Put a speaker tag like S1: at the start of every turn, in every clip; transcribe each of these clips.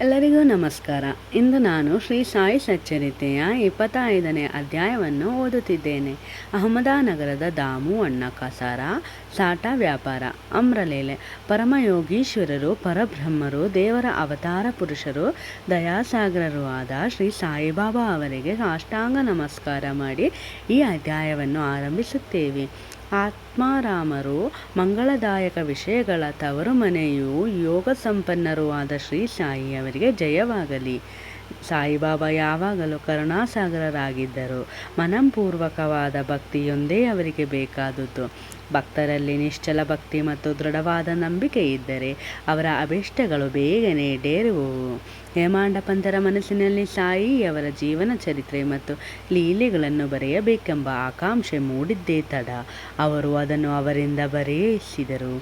S1: ಎಲ್ಲರಿಗೂ ನಮಸ್ಕಾರ. ಇಂದು ನಾನು ಶ್ರೀ ಸಾಯಿ ಸಚ್ಚರಿತೆಯ ಇಪ್ಪತ್ತೈದನೇ ಅಧ್ಯಾಯವನ್ನು ಓದುತ್ತಿದ್ದೇನೆ. ಅಹಮದಾನಗರದ ದಾಮು ಅಣ್ಣ ಕಸಾರ, ಸಾಟ ವ್ಯಾಪಾರ, ಅಮ್ರಲೇಲೆ, ಪರಮಯೋಗೀಶ್ವರರು, ಪರಬ್ರಹ್ಮರು, ದೇವರ ಅವತಾರ ಪುರುಷರು, ದಯಾಸಾಗರರು ಆದ ಶ್ರೀ ಸಾಯಿಬಾಬಾ ಅವರಿಗೆ ಸಾಷ್ಟಾಂಗ ನಮಸ್ಕಾರ ಮಾಡಿ ಈ ಅಧ್ಯಾಯವನ್ನು ಆರಂಭಿಸುತ್ತೇವೆ. ಆತ್ಮಾರಾಮರು ಮಂಗಳದಾಯಕ ವಿಷಯಗಳ ತವರು ಮನೆಯು ಯೋಗ ಸಂಪನ್ನರೂ ಆದ ಶ್ರೀ ಸಾಯಿ ಅವರಿಗೆ ಜಯವಾಗಲಿ. ಸಾಯಿಬಾಬಾ ಯಾವಾಗಲೂ ಕರುಣಾಸಾಗರರಾಗಿದ್ದರು. ಮನಂಪೂರ್ವಕವಾದ ಭಕ್ತಿಯೊಂದೇ ಅವರಿಗೆ ಬೇಕಾದುದು. ಭಕ್ತರಲ್ಲಿ ನಿಶ್ಚಲ ಭಕ್ತಿ ಮತ್ತು ದೃಢವಾದ ನಂಬಿಕೆ ಇದ್ದರೆ ಅವರ ಅಭಿಷ್ಟಗಳು ಬೇಗನೆ ಡೇರುವು ಹೇಮಾಂಡ ಪಂಥರ ಮನಸ್ಸಿನಲ್ಲಿ ಸಾಯಿ ಅವರ ಜೀವನ ಚರಿತ್ರೆ ಮತ್ತು ಲೀಲೆಗಳನ್ನು ಬರೆಯಬೇಕೆಂಬ ಆಕಾಂಕ್ಷೆ ಮೂಡಿದ್ದೇ ತಡ. ಅವರು ಅದನ್ನು ಅವರಿಂದ ಬರೆಯಿಸಿದರು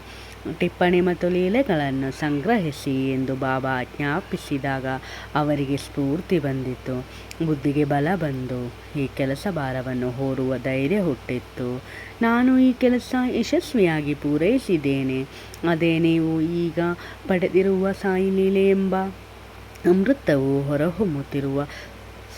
S1: ಟಿಪ್ಪಣಿ ಮತ್ತು ಲೀಲೆಗಳನ್ನು ಸಂಗ್ರಹಿಸಿ ಎಂದು ಬಾಬಾ ಆಜ್ಞಾಪಿಸಿದಾಗ ಅವರಿಗೆ ಸ್ಫೂರ್ತಿ ಬಂದಿತು ಬುದ್ಧಿಗೆ ಬಲ ಬಂದು ಈ ಕೆಲಸ ಭಾರವನ್ನು ಹೊರುವ ಧೈರ್ಯ ಹುಟ್ಟಿತ್ತು. ನಾನು ಈ ಕೆಲಸ ಯಶಸ್ವಿಯಾಗಿ ಪೂರೈಸಿದ್ದೇನೆ. ಅದೇ ನೀವು ಈಗ ಪಡೆದಿರುವ ಸಾಯಿ ಲೀಲೆ ಎಂಬ ಅಮೃತವು ಹೊರಹೊಮ್ಮುತ್ತಿರುವ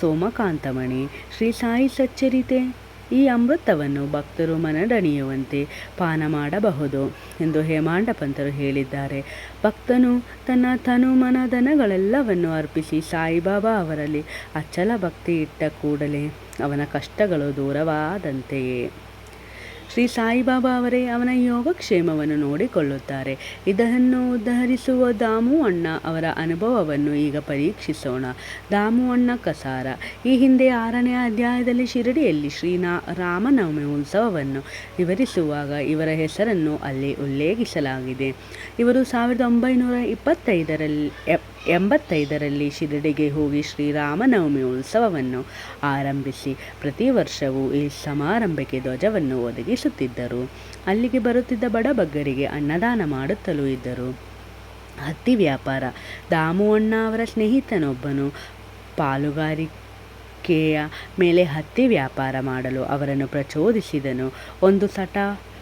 S1: ಸೋಮಕಾಂತಮಣಿ ಶ್ರೀ ಸಾಯಿ ಸಚ್ಚರಿತೆ. ಈ ಅಮೃತವನ್ನು ಭಕ್ತರು ಮನದಣಿಯುವಂತೆ ಪಾನ ಮಾಡಬಹುದು ಎಂದು ಹೇಮಾಂಡಪಂತರು ಹೇಳಿದ್ದಾರೆ. ಭಕ್ತನು ತನ್ನ ತನು ಮನ ಧನಗಳೆಲ್ಲವನ್ನು ಅರ್ಪಿಸಿ ಸಾಯಿಬಾಬಾ ಅವರಲ್ಲಿ ಅಚಲ ಭಕ್ತಿ ಇಟ್ಟ ಕೂಡಲೇ ಅವನ ಕಷ್ಟಗಳು ದೂರವಾದಂತೆಯೇ. ಶ್ರೀ ಸಾಯಿಬಾಬಾ ಅವರೇ ಅವನ ಯೋಗಕ್ಷೇಮವನ್ನು ನೋಡಿಕೊಳ್ಳುತ್ತಾರೆ. ಇದನ್ನು ಉದ್ಧರಿಸುವ ದಾಮು ಅಣ್ಣ ಅವರ ಅನುಭವವನ್ನು ಈಗ ಪರೀಕ್ಷಿಸೋಣ. ದಾಮು ಅಣ್ಣ ಕಸಾರ. ಈ ಹಿಂದೆ ಆರನೇ ಅಧ್ಯಾಯದಲ್ಲಿ ಶಿರಡಿಯಲ್ಲಿ ಶ್ರೀ ರಾಮನವಮಿ ಉತ್ಸವವನ್ನು ವಿವರಿಸುವಾಗ ಇವರ ಹೆಸರನ್ನು ಅಲ್ಲಿ ಉಲ್ಲೇಖಿಸಲಾಗಿದೆ. ಇವರು ಸಾವಿರದ ಒಂಬೈನೂರ ಇಪ್ಪತ್ತೈದರಲ್ಲಿ ಎಂಬತ್ತೈದರಲ್ಲಿ ಶಿರಡಿಗೆ ಹೋಗಿ ಶ್ರೀರಾಮನವಮಿ ಉತ್ಸವವನ್ನು ಆರಂಭಿಸಿ ಪ್ರತಿ ವರ್ಷವೂ ಈ ಸಮಾರಂಭಕ್ಕೆ ಧ್ವಜವನ್ನು ಒದಗಿಸುತ್ತಿದ್ದರು. ಅಲ್ಲಿಗೆ ಬರುತ್ತಿದ್ದ ಬಡಬಗ್ಗರಿಗೆ ಅನ್ನದಾನ ಮಾಡುತ್ತಲೂ ಇದ್ದರು. ಹತ್ತಿ ವ್ಯಾಪಾರ, ದಾಮು ಅಣ್ಣ ಅವರ ಸ್ನೇಹಿತನೊಬ್ಬನು ಪಾಲುಗಾರಿಕೆಯ ಮೇಲೆ ಹತ್ತಿ ವ್ಯಾಪಾರ ಮಾಡಲು ಅವರನ್ನು ಪ್ರಚೋದಿಸಿದನು. ಒಂದು ಸಟ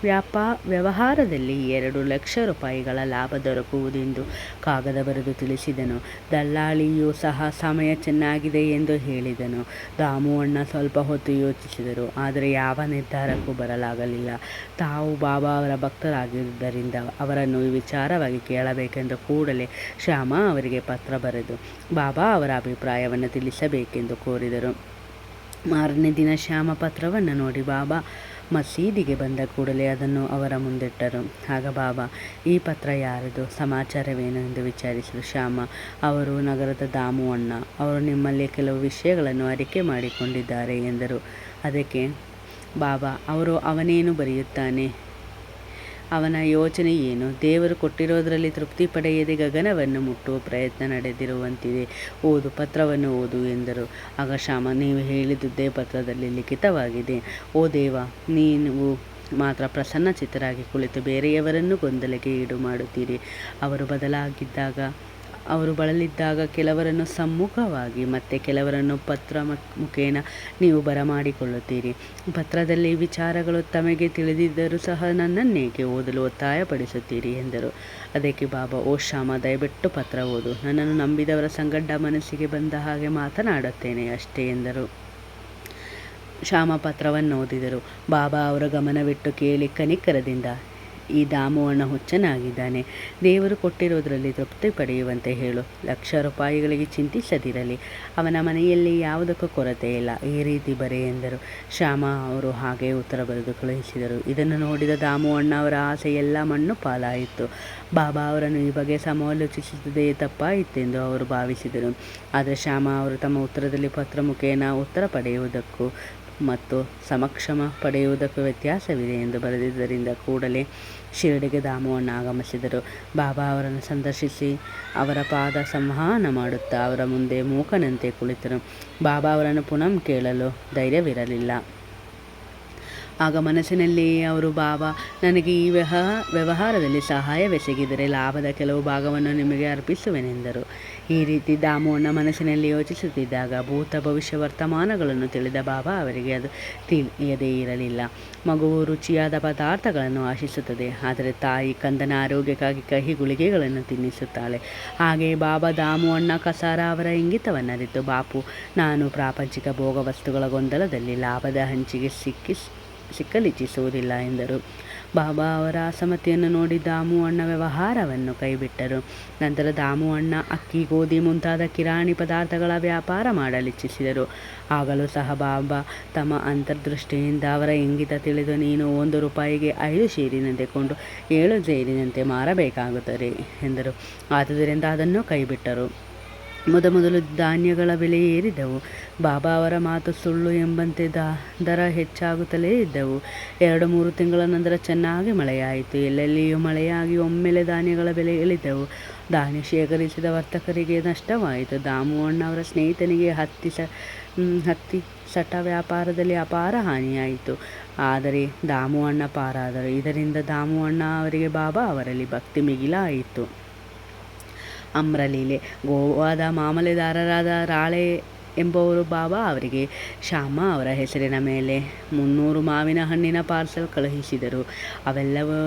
S1: ವ್ಯಾಪಾ, ವ್ಯವಹಾರದಲ್ಲಿ ಎರಡು ಲಕ್ಷ ರೂಪಾಯಿಗಳ ಲಾಭ ದೊರಕುವುದೆಂದು ಕಾಗದ ಬರೆದು ತಿಳಿಸಿದನು. ದಲ್ಲಾಳಿಯೂ ಸಹ ಸಮಯ ಚೆನ್ನಾಗಿದೆ ಎಂದು ಹೇಳಿದನು. ದಾಮು ಅಣ್ಣ ಸ್ವಲ್ಪ ಹೊತ್ತು ಯೋಚಿಸಿದರು. ಆದರೆ ಯಾವ ನಿರ್ಧಾರಕ್ಕೂ ಬರಲಾಗಲಿಲ್ಲ. ತಾವು ಬಾಬಾ ಅವರ ಭಕ್ತರಾಗಿದ್ದರಿಂದ ಅವರನ್ನು ವಿಚಾರವಾಗಿ ಕೇಳಬೇಕೆಂದು ಕೂಡಲೇ ಶ್ಯಾಮ ಅವರಿಗೆ ಪತ್ರ ಬರೆದು, ಬಾಬಾ ಅವರ ಅಭಿಪ್ರಾಯವನ್ನು ತಿಳಿಸಬೇಕೆಂದು ಕೋರಿದರು. ಮಾರನೇ ದಿನ ಶ್ಯಾಮ ಪತ್ರವನ್ನು ನೋಡಿ, ಬಾಬಾ ಮಸೀದಿಗೆ ಬಂದ ಕೂಡಲೇ ಅದನ್ನು ಅವರ ಮುಂದಿಟ್ಟರು. ಆಗ ಬಾಬಾ, ಈ ಪತ್ರ ಯಾರದು? ಸಮಾಚಾರವೇನು ಎಂದು ವಿಚಾರಿಸಿದರು ಶ್ಯಾಮ, ಅವರು ನಗರದ ದಾಮು ಅಣ್ಣ ಅವರು ನಿಮ್ಮಲ್ಲಿ ಕೆಲವು ವಿಷಯಗಳನ್ನು ಅರಿಕೆ ಮಾಡಿಕೊಂಡಿದ್ದಾರೆ ಎಂದರು. ಅದಕ್ಕೆ, ಬಾಬಾ, ಅವರು ಅವನೇನು ಬರೆಯುತ್ತಾನೆ? ಅವನ ಯೋಚನೆ ಏನು? ದೇವರು ಕೊಟ್ಟಿರೋದರಲ್ಲಿ ತೃಪ್ತಿ ಪಡೆಯದೆ ಗಗನವನ್ನು ಮುಟ್ಟುವ ಪ್ರಯತ್ನ ನಡೆದಿರುವಂತಿದೆ. ಓದು, ಪತ್ರವನ್ನು ಓದು ಎಂದರು. ಆಗ ಶ್ಯಾಮ, ನೀವು ಹೇಳಿದುದೇ ಪತ್ರದಲ್ಲಿ ಲಿಖಿತವಾಗಿದೆ. ಓ ದೇವ, ನೀವು ಮಾತ್ರ ಪ್ರಸನ್ನ ಚಿತ್ತರಾಗಿ ಕುಳಿತು ಬೇರೆಯವರನ್ನು ಗೊಂದಲಕ್ಕೆ ಈಡು ಮಾಡುತ್ತೀರಿ ಅವರು ಬದಲಾಗಿದ್ದಾಗ ಅವರು ಬಳಲಿದ್ದಾಗ ಕೆಲವರನ್ನು ಸಮ್ಮುಖವಾಗಿ ಮತ್ತು ಕೆಲವರನ್ನು ಪತ್ರ ಮುಖೇನ ನೀವು ಬರಮಾಡಿಕೊಳ್ಳುತ್ತೀರಿ. ಪತ್ರದಲ್ಲಿ ವಿಚಾರಗಳು ತಮಗೆ ತಿಳಿದಿದ್ದರೂ ಸಹ ನನ್ನನ್ನೇಕೆ ಓದಲು ಒತ್ತಾಯಪಡಿಸುತ್ತೀರಿ ಎಂದರು. ಅದಕ್ಕೆ ಬಾಬಾ, ಓ ಶ್ಯಾಮ, ದಯವಿಟ್ಟು ಪತ್ರ ಓದು. ನನ್ನನ್ನು ನಂಬಿದವರ ಸಂಗಡ್ಡ ಮನಸ್ಸಿಗೆ ಬಂದ ಹಾಗೆ ಮಾತನಾಡುತ್ತೇನೆ ಅಷ್ಟೇ ಎಂದರು. ಶ್ಯಾಮ ಪತ್ರವನ್ನು ಓದಿದರು ಬಾಬಾ ಅವರ ಗಮನವಿಟ್ಟು ಕೇಳಿ ಕನಿಕರದಿಂದ ಈ ದಾಮುವಣ್ಣ ಹುಚ್ಚನಾಗಿದ್ದಾನೆ. ದೇವರು ಕೊಟ್ಟಿರೋದರಲ್ಲಿ ತೃಪ್ತಿ ಪಡೆಯುವಂತೆ ಹೇಳು. ಲಕ್ಷ ರೂಪಾಯಿಗಳಿಗೆ ಚಿಂತಿಸದಿರಲಿ. ಅವನ ಮನೆಯಲ್ಲಿ ಯಾವುದಕ್ಕೂ ಕೊರತೆ ಇಲ್ಲ. ಈ ರೀತಿ ಬರೆ ಎಂದರು. ಶ್ಯಾಮ ಅವರು ಹಾಗೆ ಉತ್ತರ ಬರೆದು ಕಳುಹಿಸಿದರು. ಇದನ್ನು ನೋಡಿದ ದಾಮುವಣ್ಣ ಅವರ ಆಸೆ ಎಲ್ಲ ಮಣ್ಣು ಪಾಲಾಯಿತು. ಬಾಬಾ ಅವರನ್ನು ಈ ಬಗ್ಗೆ ಸಮಾಲೋಚಿಸಿದ್ದೇ ತಪ್ಪಾಯಿತೆಂದು ಅವರು ಭಾವಿಸಿದರು. ಆದರೆ ಶ್ಯಾಮ ಅವರು ತಮ್ಮ ಉತ್ತರದಲ್ಲಿ ಪತ್ರ ಮುಖೇನ ಉತ್ತರ ಪಡೆಯುವುದಕ್ಕೂ ಮತ್ತು ಸಮಕ್ಷಮ ಪಡೆಯುವುದಕ್ಕೂ ವ್ಯತ್ಯಾಸವಿದೆ ಎಂದು ಬರೆದಿದ್ದರಿಂದ ಕೂಡಲೇ ಶಿರಡಿಗೆ ಧಾಮವನ್ನು ಆಗಮಿಸಿದರು ಬಾಬಾ ಅವರನ್ನು ಸಂದರ್ಶಿಸಿ ಅವರ ಪಾದ ಸಂವಹನ ಮಾಡುತ್ತಾ ಅವರ ಮುಂದೆ ಮೂಕನಂತೆ ಕುಳಿತರು ಬಾಬಾ ಅವರನ್ನು ಪುನಃ ಕೇಳಲು ಧೈರ್ಯವಿರಲಿಲ್ಲ. ಆಗ ಮನಸ್ಸಿನಲ್ಲಿ ಅವರು, ಬಾಬಾ, ನನಗೆ ಈ ವ್ಯಹ, ವ್ಯವಹಾರದಲ್ಲಿ ಸಹಾಯವೆಸಗಿದರೆ ಲಾಭದ ಕೆಲವು ಭಾಗವನ್ನು ನಿಮಗೆ ಅರ್ಪಿಸುವೆನೆಂದರು. ಈ ರೀತಿ ದಾಮುವನ್ನು ಮನಸ್ಸಿನಲ್ಲಿ ಯೋಚಿಸುತ್ತಿದ್ದಾಗ ಭೂತ ಭವಿಷ್ಯ ವರ್ತಮಾನಗಳನ್ನು ತಿಳಿದ ಬಾಬಾ ಅವರಿಗೆ ಅದು ತಿಳಿಯದೇ ಇರಲಿಲ್ಲ. ಮಗುವು ರುಚಿಯಾದ ಪದಾರ್ಥಗಳನ್ನು ಆಶಿಸುತ್ತದೆ. ಆದರೆ ತಾಯಿ ಕಂದನ ಆರೋಗ್ಯಕ್ಕಾಗಿ ಕಹಿ ಗುಳಿಗೆಗಳನ್ನು ತಿನ್ನಿಸುತ್ತಾಳೆ. ಹಾಗೆ ಬಾಬಾ ದಾಮು ಅಣ್ಣ ಕಸಾರ ಅವರ ಇಂಗಿತವನ್ನರಿತು. ಬಾಪು, ನಾನು ಪ್ರಾಪಂಚಿಕ ಭೋಗ ವಸ್ತುಗಳ ಗೊಂದಲದಲ್ಲಿ ಲಾಭದ ಹಂಚಿಗೆ ಸಿಕ್ಕಿ, ಸಿಕ್ಕಲಿಚ್ಛಿಸುವುದಿಲ್ಲ ಎಂದರು. ಬಾಬಾ ಅವರ ಅಸಮತಿಯನ್ನು ನೋಡಿ ದಾಮು ಅಣ್ಣ ವ್ಯವಹಾರವನ್ನು ಕೈಬಿಟ್ಟರು. ನಂತರ ದಾಮು ಅಣ್ಣ ಅಕ್ಕಿ, ಗೋಧಿ ಮುಂತಾದ ಕಿರಾಣಿ ಪದಾರ್ಥಗಳ ವ್ಯಾಪಾರ ಮಾಡಲಿಚ್ಛಿಸಿದರು. ಆಗಲೂ ಸಹ ಬಾಬಾ ತಮ್ಮ ಅಂತರ್ದೃಷ್ಟಿಯಿಂದ ಅವರ ಇಂಗಿತ ತಿಳಿದು ನೀನು ಒಂದು ರೂಪಾಯಿಗೆ ಐದು ಶೇರಿನಂತೆ ಕೊಂಡು ಏಳು ಸೇರಿನಂತೆ ಮಾರಬೇಕಾಗುತ್ತದೆ ಎಂದರು. ಆದುದರಿಂದ ಅದನ್ನು ಕೈಬಿಟ್ಟರು. ಮೊದಮೊದಲು ಧಾನ್ಯಗಳ ಬೆಲೆ ಏರಿದವು. ಬಾಬಾ ಅವರ ಮಾತು ಸುಳ್ಳು ಎಂಬಂತೆ ದರ ಹೆಚ್ಚಾಗುತ್ತಲೇ ಇದ್ದವು. ಎರಡು ಮೂರು ತಿಂಗಳ ನಂತರ ಚೆನ್ನಾಗಿ ಮಳೆಯಾಯಿತು. ಎಲ್ಲೆಲ್ಲಿಯೂ ಮಳೆಯಾಗಿ ಒಮ್ಮೆಲೆ ಧಾನ್ಯಗಳ ಬೆಲೆ ಇಳಿದವು. ಧಾನ್ಯ ಶೇಖರಿಸಿದ ವರ್ತಕರಿಗೆ ನಷ್ಟವಾಯಿತು. ದಾಮು ಅವರ ಸ್ನೇಹಿತನಿಗೆ ಹತ್ತಿ ಸ ಹತ್ತಿ ಸಟ ವ್ಯಾಪಾರದಲ್ಲಿ ಅಪಾರ ಹಾನಿಯಾಯಿತು. ಆದರೆ ದಾಮು ಅಣ್ಣ ಪಾರಾದರು. ಇದರಿಂದ ದಾಮು ಅಣ್ಣ ಅವರಿಗೆ ಬಾಬಾ ಅವರಲ್ಲಿ ಭಕ್ತಿ ಮಿಗಿಲಾಯಿತು. ಅಮ್ರಲೀಲೆ. ಗೋವಾದ ಮಾಮಲೆದಾರರಾದ ರಾಳೆ ಎಂಬುವರು ಬಾಬಾ ಅವರಿಗೆ ಶ್ಯಾಮ ಅವರ ಹೆಸರಿನ ಮೇಲೆ ಮುನ್ನೂರು ಮಾವಿನ ಹಣ್ಣಿನ ಪಾರ್ಸಲ್ ಕಳುಹಿಸಿದರು. ಅವೆಲ್ಲವೂ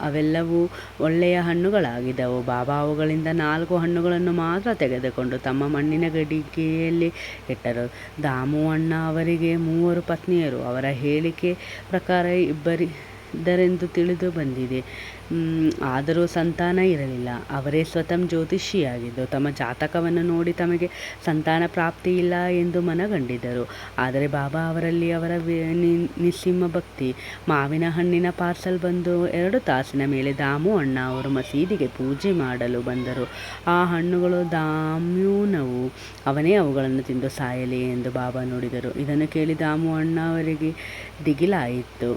S1: ಅವೆಲ್ಲವೂ ಒಳ್ಳೆಯ ಹಣ್ಣುಗಳಾಗಿದ್ದವು. ಬಾಬಾ ಅವುಗಳಿಂದ ನಾಲ್ಕು ಹಣ್ಣುಗಳನ್ನು ಮಾತ್ರ ತೆಗೆದುಕೊಂಡು ತಮ್ಮ ಮಣ್ಣಿನ ಗಡಿಗೆಯಲ್ಲಿ ಇಟ್ಟರು. ದಾಮು ಅಣ್ಣ ಅವರಿಗೆ ಮೂವರು ಪತ್ನಿಯರು. ಅವರ ಹೇಳಿಕೆ ಪ್ರಕಾರ ಇಬ್ಬರಿ ಇದ್ದರೆಂದು ತಿಳಿದು ಬಂದಿದೆ. ಆದರೂ ಸಂತಾನ ಇರಲಿಲ್ಲ. ಅವರೇ ಸ್ವತಃ ಜ್ಯೋತಿಷಿಯಾಗಿದ್ದು, ತಮ್ಮ ಜಾತಕವನ್ನು ನೋಡಿ ತಮಗೆ ಸಂತಾನ ಪ್ರಾಪ್ತಿ ಇಲ್ಲ ಎಂದು ಮನಗಂಡಿದ್ದರು. ಆದರೆ ಬಾಬಾ ಅವರಲ್ಲಿ ಅವರ ನಿಸ್ಸಿಂಹ ಭಕ್ತಿ, ಮಾವಿನ ಹಣ್ಣಿನ ಪಾರ್ಸಲ್ ಬಂದು ಎರಡು ತಾಸಿನ ಮೇಲೆ ದಾಮು ಅಣ್ಣ ಅವರು ಮಸೀದಿಗೆ ಪೂಜೆ ಮಾಡಲು ಬಂದರು. ಆ ಹಣ್ಣುಗಳು ದಾಮ್ಯೂನವು. ಅವನೇ ಅವುಗಳನ್ನು ತಿಂದು ಸಾಯಲಿ ಎಂದು ಬಾಬಾ ನೋಡಿದರು. ಇದನ್ನು ಕೇಳಿ ದಾಮು ಅಣ್ಣ ಅವರಿಗೆ ದಿಗಿಲಾಯಿತು.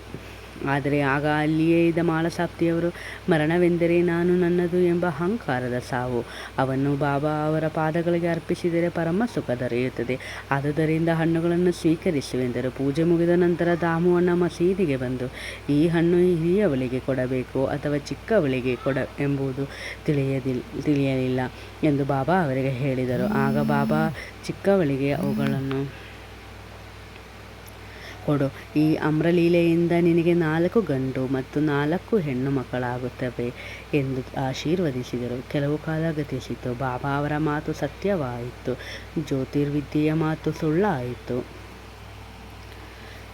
S1: ಆದರೆ ಆಗ ಅಲ್ಲಿಯೇ ಇದ್ದ ಮಾಳಸಾಪ್ತಿಯವರು ಮರಣವೆಂದರೆ ನಾನು ನನ್ನದು ಎಂಬ ಅಹಂಕಾರದ ಸಾವು. ಅವನ್ನು ಬಾಬಾ, ಅವರ ಪಾದಗಳಿಗೆ ಅರ್ಪಿಸಿದರೆ ಪರಮ ಸುಖ ದೊರೆಯುತ್ತದೆ. ಆದುದರಿಂದ ಹಣ್ಣುಗಳನ್ನು ಸ್ವೀಕರಿಸುವೆಂದರು. ಪೂಜೆ ಮುಗಿದ ನಂತರ ದಾಮುವಣ್ಣ ಮಸೀದಿಗೆ ಬಂದು, ಈ ಹಣ್ಣು ಹಿರಿಯವಳಿಗೆ ಕೊಡಬೇಕು ಅಥವಾ ಚಿಕ್ಕವಳಿಗೆ ಕೊಡ ಎಂಬುದು ತಿಳಿಯದಿಲ್ಲ ತಿಳಿಯಲಿಲ್ಲ ಎಂದು ಬಾಬಾ ಅವರಿಗೆ ಹೇಳಿದರು. ಆಗ ಬಾಬಾ ಚಿಕ್ಕವಳಿಗೆ ಅವುಗಳನ್ನು ಕೊಡು. ಈ ಅಮ್ರಲೀಲೆಯಿಂದ ನಿನಗೆ ನಾಲ್ಕು ಗಂಡು ಮತ್ತು ನಾಲ್ಕು ಹೆಣ್ಣು ಮಕ್ಕಳಾಗುತ್ತವೆ ಎಂದು ಆಶೀರ್ವದಿಸಿದರು. ಕೆಲವು ಕಾಲ ಗತಿಸಿತು. ಬಾಬಾ ಅವರ ಮಾತು ಸತ್ಯವಾಯಿತು. ಜ್ಯೋತಿರ್ವಿದ್ಯೆಯ ಮಾತು ಸುಳ್ಳಾಯಿತು.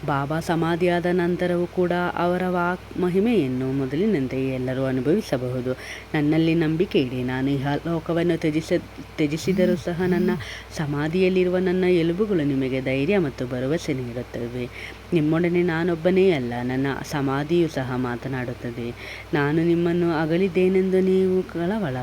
S1: ಬಾಬಾ ಸಮಾಧಿಯಾದ ನಂತರವೂ ಕೂಡ ಅವರ ವಾಕ್ ಮಹಿಮೆಯನ್ನು ಮೊದಲಿನಂತೆಯೇ ಎಲ್ಲರೂ ಅನುಭವಿಸಬಹುದು. ನನ್ನಲ್ಲಿ ನಂಬಿಕೆ ಇದೆ. ನಾನು ಈ ಲೋಕವನ್ನು ತ್ಯಜಿಸ, ತ್ಯಜಿಸಿದರೂ ಸಹ ನನ್ನ ಸಮಾಧಿಯಲ್ಲಿರುವ ನನ್ನ ಎಲುಬುಗಳು ನಿಮಗೆ ಧೈರ್ಯ ಮತ್ತು ಭರವಸೆ ನೀಡುತ್ತವೆ. ನಿಮ್ಮೊಡನೆ ನಾನೊಬ್ಬನೇ ಅಲ್ಲ. ನನ್ನ ಸಮಾಧಿಯು ಸಹ ಮಾತನಾಡುತ್ತದೆ. ನಾನು ನಿಮ್ಮನ್ನು ಅಗಲಿದ್ದೇನೆಂದು ನೀವು ಕಳವಳ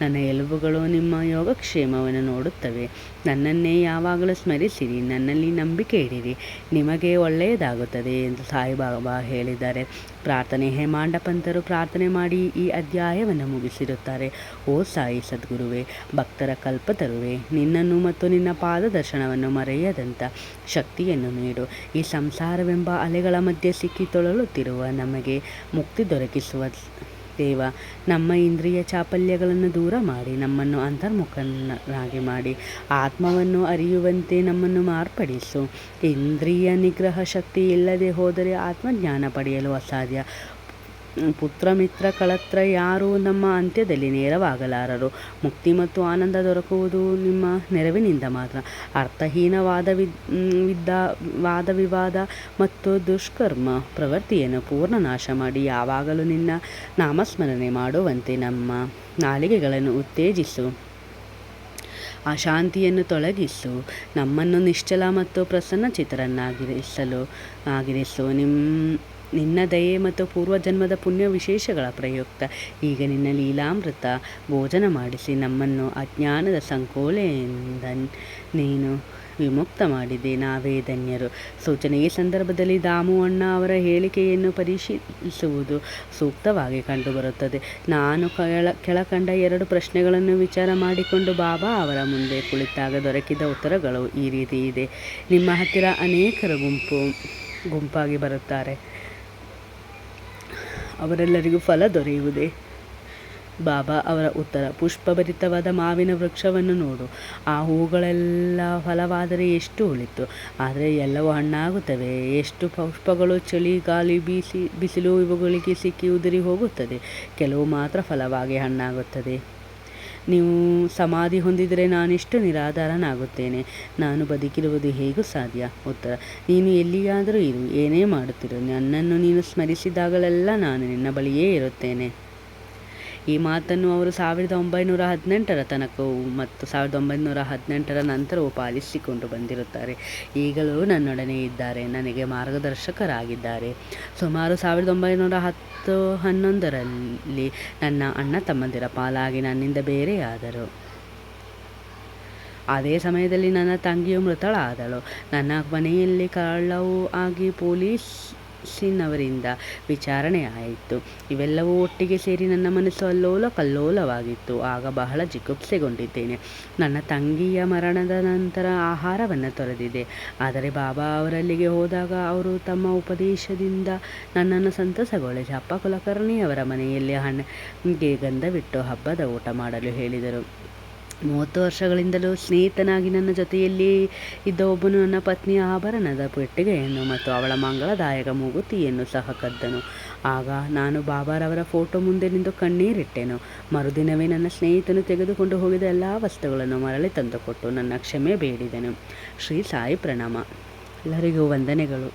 S1: ನನ್ನ ಎಲುಬುಗಳು ನಿಮ್ಮ ಯೋಗಕ್ಷೇಮವನ್ನು ನೋಡುತ್ತವೆ. ನನ್ನನ್ನೇ ಯಾವಾಗಲೂ ಸ್ಮರಿಸಿರಿ, ನನ್ನಲ್ಲಿ ನಂಬಿಕೆ ಇಡಿರಿ, ನಿಮಗೆ ಒಳ್ಳೆಯದಾಗುತ್ತದೆ ಎಂದು ಸಾಯಿಬಾಬಾ ಹೇಳಿದ್ದಾರೆ. ಪ್ರಾರ್ಥನೆ ಹೇಮಾಂಡ ಮಾಂಡಪಂತರು ಪ್ರಾರ್ಥನೆ ಮಾಡಿ ಈ ಅಧ್ಯಾಯವನ್ನು ಮುಗಿಸಿರುತ್ತಾರೆ. ಓ ಸಾಯಿ ಸದ್ಗುರುವೆ, ಭಕ್ತರ ಕಲ್ಪತರುವೆ ನಿನ್ನನ್ನು ಮತ್ತು ನಿನ್ನ ಪಾದದರ್ಶನವನ್ನು ಮರೆಯದಂಥ ಶಕ್ತಿಯನ್ನು ನೀಡು. ಈ ಸಂಸಾರವೆಂಬ ಅಲೆಗಳ ಮಧ್ಯೆ ಸಿಕ್ಕಿ ತೊಳಲುತ್ತಿರುವ ನಮಗೆ ಮುಕ್ತಿ ದೊರಕಿಸುವ ದೇವ ನಮ್ಮ ಇಂದ್ರಿಯ ಚಾಪಲ್ಯಗಳನ್ನು ದೂರ ಮಾಡಿ, ನಮ್ಮನ್ನು ಅಂತರ್ಮುಖನಾಗಿ ಮಾಡಿ, ಆತ್ಮವನ್ನು ಅರಿಯುವಂತೆ ನಮ್ಮನ್ನು ಮಾರ್ಪಡಿಸು. ಇಂದ್ರಿಯ ನಿಗ್ರಹ ಶಕ್ತಿ ಇಲ್ಲದೆ ಹೋದರೆ ಆತ್ಮಜ್ಞಾನ ಪಡೆಯಲು ಅಸಾಧ್ಯ. ಪುತ್ರ ಮಿತ್ರ ಕಳತ್ರ ಯಾರೂ ನಮ್ಮ ಅಂತ್ಯದಲ್ಲಿ ನೇರವಾಗಲಾರರು. ಮುಕ್ತಿ ಮತ್ತು ಆನಂದ ದೊರಕುವುದು ನಿಮ್ಮ ನೆರವಿನಿಂದ ಮಾತ್ರ. ಅರ್ಥಹೀನವಾದ ವಿದ್ದ, ವಾದ ವಿವಾದ ಮತ್ತು ದುಷ್ಕರ್ಮ ಪ್ರವೃತ್ತಿಯನ್ನು ಪೂರ್ಣ ನಾಶ ಮಾಡಿ ಯಾವಾಗಲೂ ನಿನ್ನ ನಾಮಸ್ಮರಣೆ ಮಾಡುವಂತೆ ನಮ್ಮ ನಾಲಿಗೆಗಳನ್ನು ಉತ್ತೇಜಿಸು. ಅಶಾಂತಿಯನ್ನು ತೊಲಗಿಸು. ನಮ್ಮನ್ನು ನಿಶ್ಚಲ ಮತ್ತು ಪ್ರಸನ್ನ ಚಿತ್ರನ್ನಾಗಿರಿಸಲು ಆಗಿರಿಸು. ನಿಮ್ಮ ನಿನ್ನ ದಯೆ ಮತ್ತು ಪೂರ್ವಜನ್ಮದ ಪುಣ್ಯ ವಿಶೇಷಗಳ ಪ್ರಯುಕ್ತ. ಈಗ ನಿನ್ನ ಲೀಲಾಮೃತ ಭೋಜನ ಮಾಡಿಸಿ ನಮ್ಮನ್ನು ಅಜ್ಞಾನದ ಸಂಕೋಲೆಯಿಂದ ನೀನು ವಿಮುಕ್ತ ಮಾಡಿದೆ ನಾವೇ ಧನ್ಯರು. ಸೂಚನೆ ಈ ಸಂದರ್ಭದಲ್ಲಿ ದಾಮು ಅಣ್ಣ ಅವರ ಹೇಳಿಕೆಯನ್ನು ಪರಿಶೀಲಿಸುವುದು ಸೂಕ್ತವಾಗಿ ಕಂಡುಬರುತ್ತದೆ. ನಾನು ಕೆಳ, ಕೆಳಕಂಡ ಎರಡು ಪ್ರಶ್ನೆಗಳನ್ನು ವಿಚಾರ ಮಾಡಿಕೊಂಡು ಬಾಬಾ ಅವರ ಮುಂದೆ ಕುಳಿತಾಗ ದೊರಕಿದ ಉತ್ತರಗಳು ಈ ರೀತಿ ಇದೆ. ನಿಮ್ಮ ಹತ್ತಿರ ಅನೇಕರ ಗುಂಪು, ಗುಂಪಾಗಿ ಬರುತ್ತಾರೆ. ಅವರೆಲ್ಲರಿಗೂ ಫಲ ದೊರೆಯುವುದೇ. ಬಾಬಾ ಅವರ ಉತ್ತರ, ಪುಷ್ಪಭರಿತವಾದ ಮಾವಿನ ವೃಕ್ಷವನ್ನು ನೋಡು. ಆ ಹೂಗಳೆಲ್ಲ ಫಲವಾದರೆ ಎಷ್ಟು ಉಳಿತು? ಆದರೆ ಎಲ್ಲವೂ ಹಣ್ಣಾಗುತ್ತವೆ. ಎಷ್ಟು ಪುಷ್ಪಗಳು ಚಳಿ, ಗಾಳಿ, ಬೀಸಿ, ಬಿಸಿಲು, ಇವುಗಳಿಗೆ ಸಿಕ್ಕಿ ಉದುರಿ ಹೋಗುತ್ತದೆ. ಕೆಲವು ಮಾತ್ರ ಫಲವಾಗಿ ಹಣ್ಣಾಗುತ್ತದೆ. ನೀವು ಸಮಾಧಿ ಹೊಂದಿದರೆ ನಾನಿಷ್ಟು ನಿರಾಧಾರನಾಗುತ್ತೇನೆ. ನಾನು ಬದುಕಿರುವುದು ಹೇಗೂ ಸಾಧ್ಯ? ಉತ್ತರ. ನೀನು ಎಲ್ಲಿಯಾದರೂ ಇರು. ಏನೇ ಮಾಡುತ್ತಿರು. ನನ್ನನ್ನು ನೀನು ಸ್ಮರಿಸಿದಾಗಲೆಲ್ಲ ನಾನು ನಿನ್ನ ಬಳಿಯೇ ಇರುತ್ತೇನೆ. ಈ ಮಾತನ್ನು ಅವರು ಸಾವಿರದ ಒಂಬೈನೂರ ಹದಿನೆಂಟರ ತನಕವು ಮತ್ತು ಸಾವಿರದ ಒಂಬೈನೂರ ಹದಿನೆಂಟರ ನಂತರವೂ ಪಾಲಿಸಿಕೊಂಡು ಬಂದಿರುತ್ತಾರೆ. ಈಗಲೂ ನನ್ನೊಡನೆ ಇದ್ದಾರೆ, ನನಗೆ ಮಾರ್ಗದರ್ಶಕರಾಗಿದ್ದಾರೆ. ಸುಮಾರು ಸಾವಿರದ ಒಂಬೈನೂರ ಹತ್ತು ಹನ್ನೊಂದರಲ್ಲಿ ನನ್ನ ಅಣ್ಣ ತಮ್ಮಂದಿರ ಪಾಲಾಗಿ ನನ್ನಿಂದ ಬೇರೆಯಾದರು. ಅದೇ ಸಮಯದಲ್ಲಿ ನನ್ನ ತಂಗಿಯು ಮೃತಳಾದಳು. ನನ್ನ ಮನೆಯಲ್ಲಿ ಕಳ್ಳವೂ ಆಗಿ ಪೊಲೀಸ್ ಸಿನ್ನವರಿಂದ ವಿಚಾರಣೆ ಆಯಿತು. ಇವೆಲ್ಲವೂ ಒಟ್ಟಿಗೆ ಸೇರಿ ನನ್ನ ಮನಸ್ಸು ಅಲ್ಲೋಲ ಕಲ್ಲೋಲವಾಗಿತ್ತು. ಆಗ ಬಹಳ ಜಿಗುಪ್ಸೆಗೊಂಡಿದ್ದೇನೆ. ನನ್ನ ತಂಗಿಯ ಮರಣದ ನಂತರ ಆಹಾರವನ್ನು ತೊರೆದಿದೆ. ಆದರೆ ಬಾಬಾ ಅವರಲ್ಲಿಗೆ ಹೋದಾಗ ಅವರು ತಮ್ಮ ಉಪದೇಶದಿಂದ ನನ್ನನ್ನು ಸಂತಸಗೊಳಿಸಿ ಅಪ್ಪ ಕುಲಕರ್ಣಿಯವರ ಮನೆಯಲ್ಲಿ ಹಣ್ಣಿಗೆ ಗಂಧವಿಟ್ಟು ಹಬ್ಬದ ಊಟ ಮಾಡಲು ಹೇಳಿದರು. ಮೂವತ್ತು ವರ್ಷಗಳಿಂದಲೂ ಸ್ನೇಹಿತನಾಗಿ ನನ್ನ ಜೊತೆಯಲ್ಲಿ ಇದ್ದ ಒಬ್ಬನು ನನ್ನ ಪತ್ನಿಯ ಆಭರಣದ ಪೆಟ್ಟಿಗೆಯನ್ನು ಮತ್ತು ಅವಳ ಮಂಗಳದಾಯಕ ಮೂಗುತಿಯನ್ನು ಸಹ ಕದ್ದನು. ಆಗ ನಾನು ಬಾಬಾರವರ ಫೋಟೋ ಮುಂದೆ ನಿಂದು ಕಣ್ಣೀರಿಟ್ಟೆನು. ಮರುದಿನವೇ ನನ್ನ ಸ್ನೇಹಿತನು ತೆಗೆದುಕೊಂಡು ಹೋಗಿದ ಎಲ್ಲ ವಸ್ತುಗಳನ್ನು ಮರಳಿ ತಂದುಕೊಟ್ಟು ನನ್ನ ಕ್ಷಮೆ ಬೇಡಿದೆನು. ಶ್ರೀ ಸಾಯಿ ಪ್ರಣಾಮ. ಎಲ್ಲರಿಗೂ ವಂದನೆಗಳು.